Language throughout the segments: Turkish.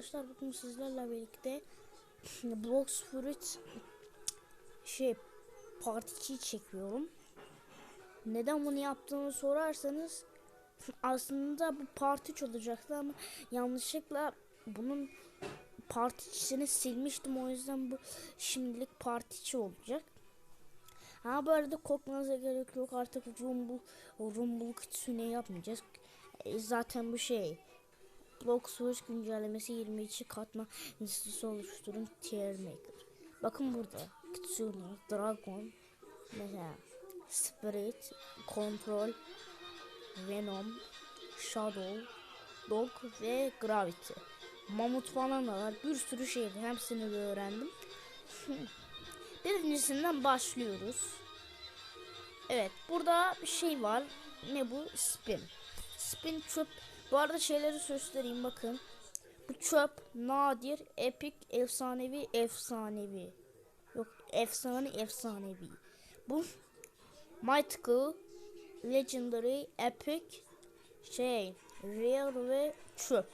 arkadaşlar bugün sizlerle birlikte Blox Fruit şey part 2'yi çekiyorum. Neden bunu yaptığımı sorarsanız aslında bu part 3 olacaktı ama yanlışlıkla bunun part 2'sini silmiştim o yüzden bu şimdilik part 2 olacak. Ha bu arada korkmanıza gerek yok artık Rumble Rumble Kitsune yapmayacağız. E, zaten bu şey Bloxworks güncellemesi 22 katma listesi oluşturun tier maker. Bakın burada Kitsune, Dragon, mesela Spirit, Control, Venom, Shadow, Dog ve Gravity. Mamut falan da var. Bir sürü şey var. Hepsini de öğrendim. Birincisinden başlıyoruz. Evet burada bir şey var. Ne bu? Spin. Spin çöp. Bu arada şeyleri göstereyim bakın. Bu çöp nadir, epik, efsanevi, efsanevi. Yok efsane efsanevi. Bu mythical, legendary, epic, şey, rare ve çöp.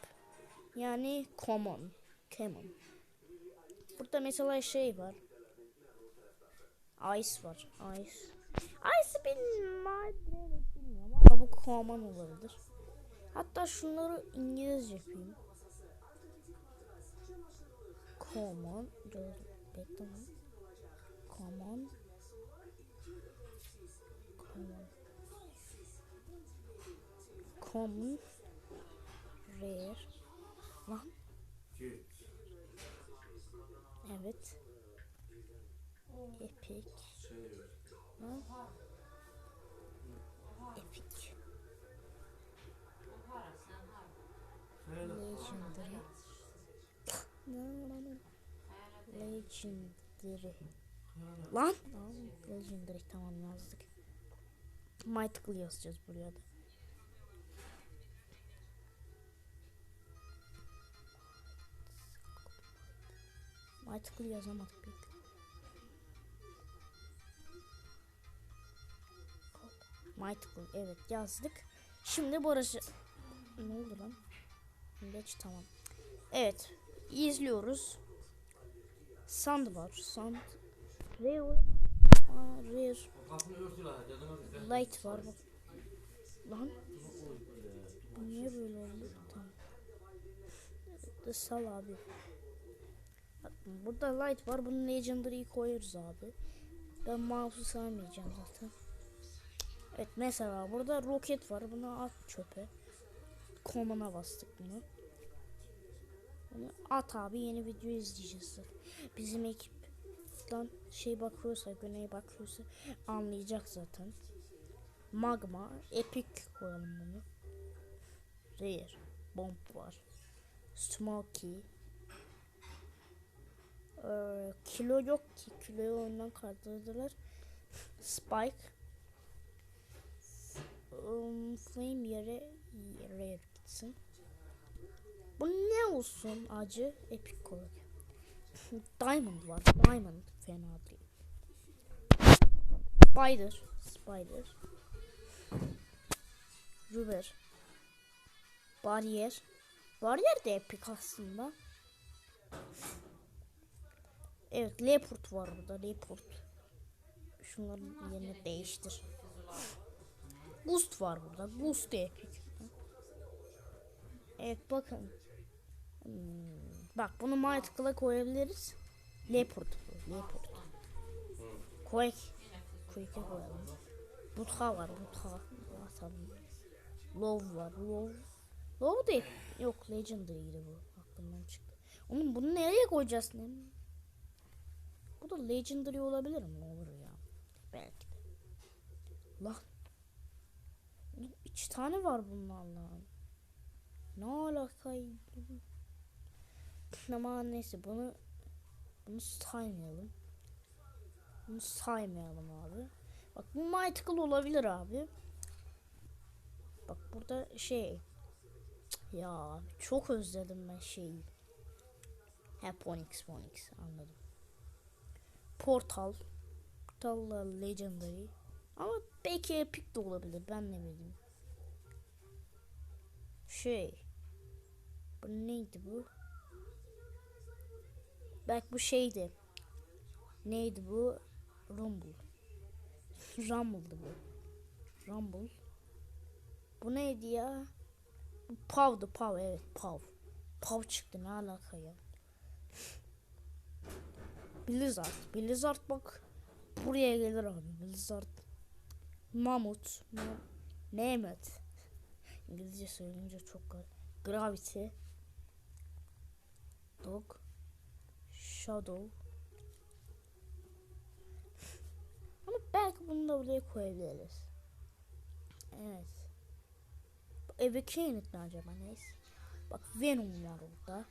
Yani common. Common. Burada mesela şey var. Ice var. Ice. Ice bilmiyorum ama bu common olabilir. Hatta şunları İngilizce yapayım. Common. Dur, bekle. Common. Common. Common. Rare. Lan. Evet. Epic. Lan. Epic. Legendary. Legendary. Lan. Legendary tamam yazdık. Mythical yazacağız buraya da. Mythical yazamadık pek. Mythical evet yazdık. Şimdi burası ne oldu lan? Geç tamam. Evet izliyoruz. Sand var. Sand. Rare. Aa, rare. Light var. Lan. Niye böyle oldu? Tamam. Sal abi. Burada light var. Bunun legendary'i koyarız abi. Ben mouse'u saymayacağım zaten. Evet mesela burada roket var. Bunu at çöpe. Komana bastık bunu. Bunu at abi yeni video izleyeceğiz. Bizim ekipten şey bakıyorsa, güneye bakıyorsa anlayacak zaten. Magma, epic koyalım bunu. Rare, bomb var. Smoky. Ee, kilo yok ki. Kiloyu ondan kaldırdılar. Spike. Um, flame yere rare gitsin. Bu ne olsun acı? Epic kolay. Diamond var. Diamond fena değil. Spider. Spider. Ruber. Bariyer. Bariyer de epic aslında. Evet Leopard var burada Leopard. Şunların yerini değiştir. Boost var burada. Boost da epic. Evet bakın. Hmm, bak bunu Mythical'a koyabiliriz. Leopard. Leopard. Quake. Quake'e koyalım. Butka var. Butka. Atalım. Love var. Love. Love değil. Yok Legendary'di bu. Aklımdan çıktı. Onun bunu nereye koyacağız? Ne? Bu da Legendary olabilir mi? Olur ya. Belki de. Lan. Oğlum tane var bunlarla. Ne alakaydı? Ama neyse bunu bunu saymayalım. Bunu saymayalım abi. Bak bu mythical olabilir abi. Bak burada şey ya çok özledim ben şeyi. Hep Phoenix Phoenix anladım. Portal. Portal'la Legendary. Ama belki Epic de olabilir ben ne bileyim. Şey. Bu neydi bu? Belki bu şeydi. Neydi bu? Rumble. Rumble'dı bu. Rumble. Bu neydi ya? Bu Pav'dı Pav evet Pav. Pav çıktı ne alaka ya? Blizzard. Blizzard bak. Buraya gelir abi Blizzard. Mamut. Ma Mehmet. İngilizce söyleyince çok. Gravity. Dog. Shadow. Ama belki bunu da buraya koyabiliriz. Evet. Evacuate ne acaba neyse. Bak Venom var orada.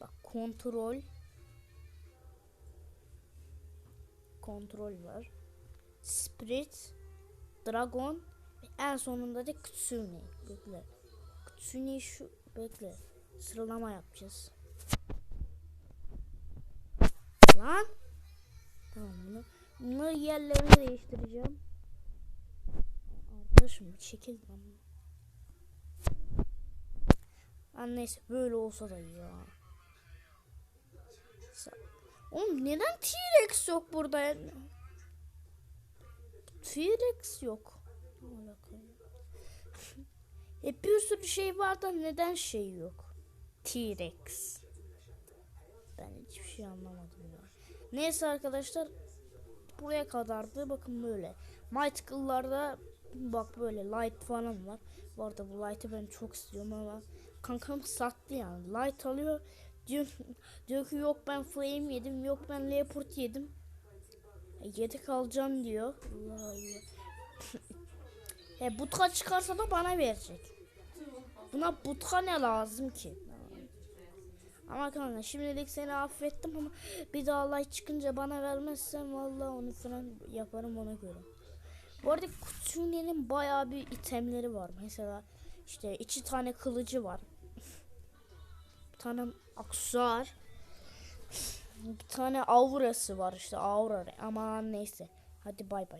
Bak kontrol. Kontrol var. Spirit. Dragon. En sonunda da Kitsune. Bekle. Kitsune'yi şu bekle. Sıralama yapacağız. Lan. Tamam bunu. Bunları yerlerini değiştireceğim. Arkadaşım çekil lan. Lan neyse böyle olsa da ya. Oğlum neden T-Rex yok burada? ya? T-Rex yok. E bir sürü şey var da neden şey yok? T-Rex. Ben hiçbir şey anlamadım ya. Neyse arkadaşlar buraya kadardı. Bakın böyle. Mythical'larda bak böyle light falan var. Bu arada bu light'ı ben çok istiyorum ama kankam sattı yani. Light alıyor. Diyor, diyor ki yok ben flame yedim. Yok ben leopard yedim. E, yedek alacağım diyor. Allah Allah. e, butka çıkarsa da bana verecek. Buna butka ne lazım ki? Ama kanka şimdilik seni affettim ama bir daha olay çıkınca bana vermezsen vallahi onu falan yaparım ona göre. Bu arada Kutsune'nin bayağı bir itemleri var. Mesela işte iki tane kılıcı var. bir tane aksesuar. Bir tane aurası var işte aura. Aman neyse. Hadi bay bay.